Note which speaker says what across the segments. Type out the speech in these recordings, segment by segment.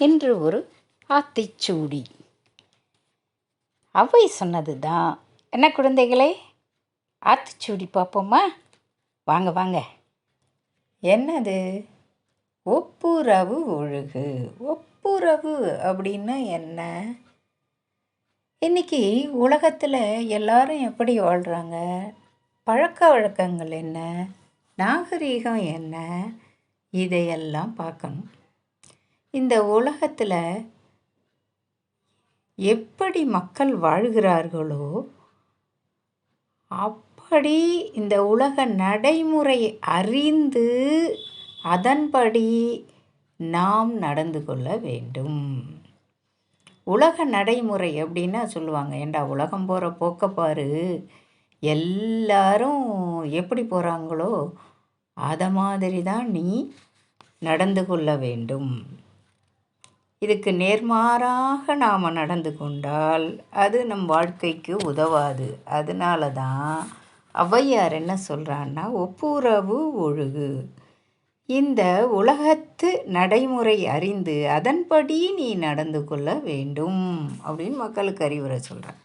Speaker 1: என்று ஒரு ஆத்திச்சூடி அவை சொன்னது தான் என்ன குழந்தைகளே? ஆத்திச்சூடி பார்ப்போமா? வாங்க வாங்க. என்னது? ஒப்புரவு ஒழுகு. ஒப்புரவு அப்படின்னா என்ன? இன்றைக்கி உலகத்தில் எல்லாரும் எப்படி வாழ்கிறாங்க பழக்க வழக்கங்கள் என்ன? நாகரீகம் என்ன? இதையெல்லாம் பார்க்கணும். இந்த உலகத்தில் எப்படி மக்கள் வாழ்கிறார்களோ அப்படி இந்த உலக நடைமுறை அறிந்து அதன்படி நாம் நடந்து கொள்ள வேண்டும். உலக நடைமுறை அப்படின்னா சொல்லுவாங்க ஏண்டா உலகம் போகிற போக்க பாரு. எல்லாரும் எப்படி போகிறாங்களோ அதை மாதிரி தான் நீ நடந்து கொள்ள வேண்டும். இதுக்கு நேர்மாறாக நாம் நடந்து கொண்டால் அது நம் வாழ்க்கைக்கு உதவாது. அதனால தான் ஔவையார் என்ன சொல்கிறான்னா ஒப்புரவு ஒழுகு. இந்த உலகத்து நடைமுறை அறிந்து அதன்படி நீ நடந்து கொள்ள வேண்டும் அப்படின்னு மக்களுக்கு அறிவுரை சொல்கிறேன்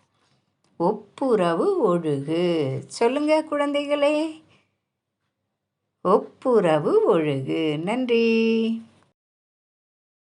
Speaker 1: ஒப்புரவு ஒழுகு. சொல்லுங்க குழந்தைகளே. ஒப்புரவு ஒழுகு. நன்றி.